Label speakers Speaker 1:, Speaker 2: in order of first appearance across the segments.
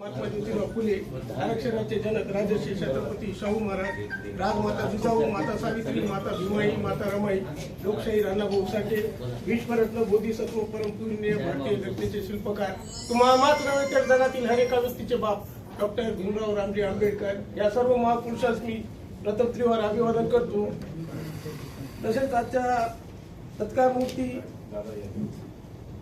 Speaker 1: महात्मा ज्योतिबा फुले आरक्षणाचे जनक राजर्षी छत्रपती शाहू महाराज राजमाता जिजाऊ माता सावित्री माता भीमाई माता रमाई लोकशाही राणाभाऊ साठे विश्वरत्न बोधिसत्व परमपूर्णीय भारतीय घटनेचे शिल्पकार तुम्हा मात्र तर जगातील हर एका व्यक्तीचे बाप डॉक्टर भीमराव रामजी आंबेडकर या सर्व महापुरुषास मी प्रथम अभिवादन करतो. तसेच आजच्या तत्काळ मूर्ती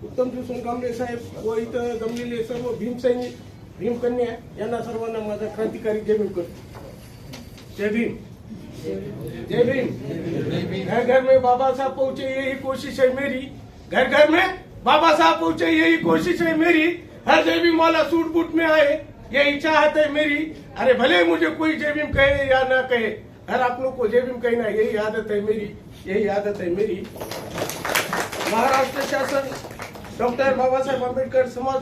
Speaker 1: उत्तमजी सोनकांबळे साहेब व इथं जमलेले सर्व भीमसैनिक भीमकन्या यांना सर्वांना क्रांतिकारी जय भीम करतो. जय भीम. जय भीम. घर घर में बाबा साहब पहुँचे, यही कोशिश है मेरी. घर घर में बाबा साहब पहुँचे, यही कोशिश है मेरी. हर जय भीम वाला सूट बूट में आए, यही चाहत है मेरी. अरे भले मुझे कोई जय भीम कहे या ना कहे, हर आप लोग को जय भीम कहना यही आदत है मेरी. यही आदत है मेरी. महाराष्ट्र शासन, डॉक्टर बाबा साहेब आंबेडकर समाज,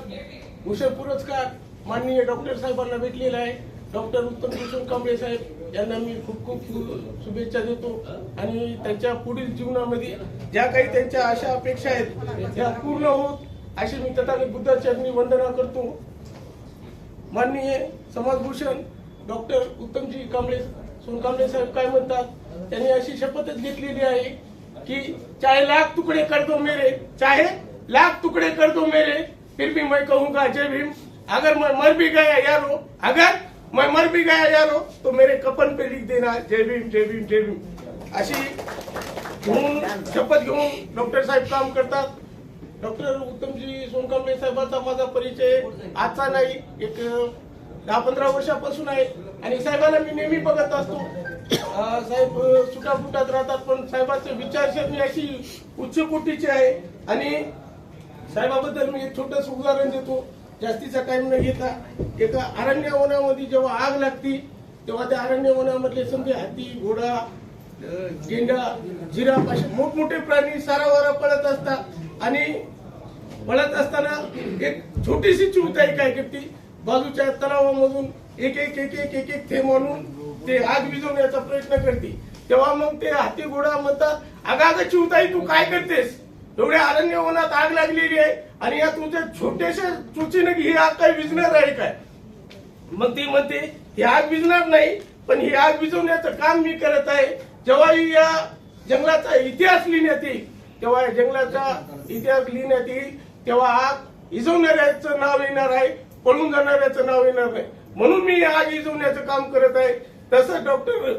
Speaker 1: भूषण पुरस्कार माननीय डॉक्टर साहेबांना भेटलेला आहे. डॉक्टर उत्तम भूषण कांबळे साहेब यांना मी खूप खूप शुभेच्छा देतो. आणि त्यांच्या पुढील जीवनामध्ये ज्या काही त्यांच्या आशा अपेक्षा आहेत त्या पूर्ण होत अशी मी तथागत मी वंदना करतो. माननीय समाजभूषण डॉक्टर उत्तमजी कांबळे सोनकांबळे साहेब काय म्हणतात? त्यांनी अशी शपथच घेतलेली आहे की चाहे लाख तुकडे कर दो मेरे चाहे लाख तुकडे कर दो मेरे फिर भी मैं कहूंगा जय भीम. अगर मैं मर भी गया यारो अगर मैं मर भी गया यारो तो मेरे कपन पे लिख देना जय भीम जय भीम जय भीम। अशी घेऊन शपथ घेऊन डॉक्टर साहेब काम करतात डॉक्टर उत्तमजी सोनकांबळे साहेबांचा माझा परिचय। आजचा नाही एक दहा पंधरा वर्षापासून आहे. आणि साहेबांना मी नेहमी बघत असतो. साहेब सुटाफुटात राहतात पण साहेबांचे विचारसरणी अशी उच्च कोटीची आहे. आणि साहेबाबद्दल मी एक छोटस उदाहरण देतो. जास्तीचा टाइम न घेता एका अरण्यवनामध्ये जेव्हा आग लागती तेव्हा त्या अरण्यवनामधले समजे हत्ती घोडा गेंडा जिराफ असे मोठमोठे प्राणी सारावारा पळत असतात. आणि पळत असताना एक छोटीशी चिवताई काय करते? बाजूच्या तलावामधून एक एक एक एक एक एक थेंब आणून ते आग विजवण्याचा प्रयत्न करते. तेव्हा मग ते हाती घोडा म्हणतात अगं अगं चिवताई तू काय करतेस? एवढ्या अरण्य वनात आग लागलेली आहे आणि या तुमच्या छोट्याशा चुचीने ही आग काय विझणार आहे. काय मग ती म्हणते ही आग विजणार नाही पण ही आग विझवण्याचं काम मी करत आहे. जेव्हा ही या जंगलाचा इतिहास लिहिण्यात येईल तेव्हा या जंगलाचा इतिहास लिहिण्यात येईल तेव्हा आग इजवणाऱ्याचं नाव येणार आहे पळून जाणाऱ्याचं नाव येणार नाही. म्हणून मी आग इजवण्याचं काम करत आहे. तसं डॉक्टर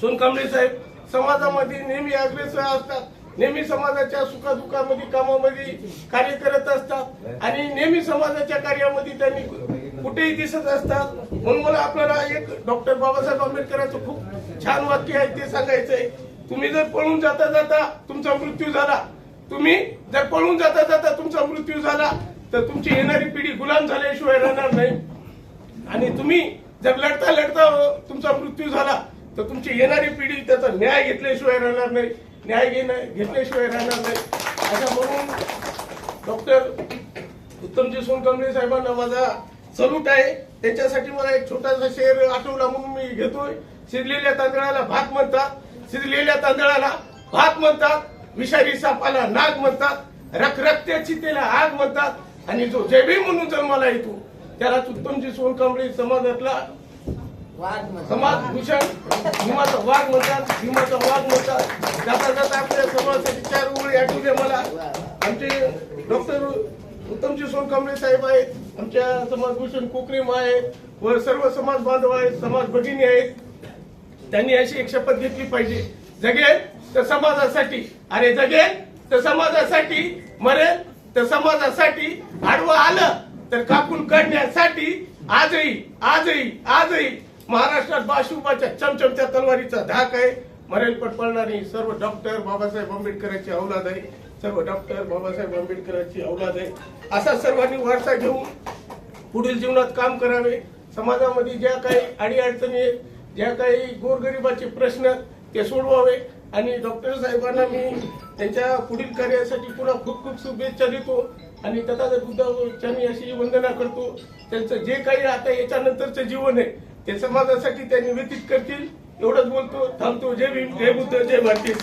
Speaker 1: सोनकांबळे साहेब समाजामध्ये नेहमी अग्रेसर असतात. नेहमी समाजाच्या सुखादुखामध्ये कामामध्ये कार्य करत असतात. आणि नेहमी समाजाच्या कार्यामध्ये त्यांनी कुठेही दिसत असतात. म्हणून मला आपल्याला एक डॉक्टर बाबासाहेब आंबेडकरांचं खूप छान वाक्य आहे ते सांगायचंय. तुम्ही जर पळून जाता जाता तुमचा मृत्यू झाला. तुम्ही जर पळून जाता जाता तुमचा मृत्यू झाला तर तुमची येणारी पिढी गुलाम झाल्याशिवाय राहणार नाही. आणि तुम्ही जर लढता लढता तुमचा मृत्यू झाला तर तुमची येणारी पिढी त्याचा न्याय घेतल्याशिवाय राहणार नाही. न्याय घेणं घेतल्याशिवाय राहणार नाही. अशा म्हणून डॉक्टर उत्तमजी सोनकांबळे साहेबांना माझा सलूट आहे. त्याच्यासाठी मला एक छोटासा शेर आठवला म्हणून मी घेतोय. शिजलेल्या तांदळाला भात म्हणतात. शिजलेल्या तांदळाला भात म्हणतात. विषारी सापाला नाग म्हणतात. रखरखत्याची त्याला आग म्हणतात. आणि जो जय म्हणून जन्माला येतो त्यालाच उत्तमजी सोनकांबळे समाजातला समाज भूषण भीमाचा वाघ म्हणतात हिमाचा वाघ म्हणतात. जाता जाता आपल्या समाजासाठी चार ओळी आठवू द्या मला. आमचे डॉक्टर उत्तमजी सोनकांबळे साहेब आहेत आमच्या समाजभूषण कोकरेम आहेत व सर्व समाज बांधव आहेत समाज भगिनी आहेत. त्यांनी अशी एक शपथ घेतली पाहिजे. जगेल तर समाजासाठी. अरे जगेल तर समाजासाठी. मरेल तर समाजासाठी. आडवं आलं तर कापून काढण्यासाठी. आजही आजही महाराष्ट्रात बाशुबाच्या चमचमच्या तलवारीचा धाक आहे. मरेल पण सर्व डॉक्टर बाबासाहेब आंबेडकरांची औलाद आहे. सर्व डॉक्टर बाबासाहेब आंबेडकरांची औलाद आहे. असा सर्वांनी वारसा घेऊन पुढील जीवनात काम करावे. समाजामध्ये ज्या काही अडीअडचणी आहेत ज्या काही गोरगरिबाचे प्रश्न ते सोडवावे. आणि डॉक्टर साहेबांना मी त्यांच्या पुढील कार्यासाठी पुन्हा खूप खूप शुभेच्छा देतो. आणि तथागत बुद्धांनी अशी वंदना करतो. त्यांचं जे काही आता याच्यानंतरचं जीवन आहे ते समाजासाठी त्यांनी व्यतीत करतील एवढंच बोलतो थांबतो. जय भीम जय बुद्ध जय भारतीय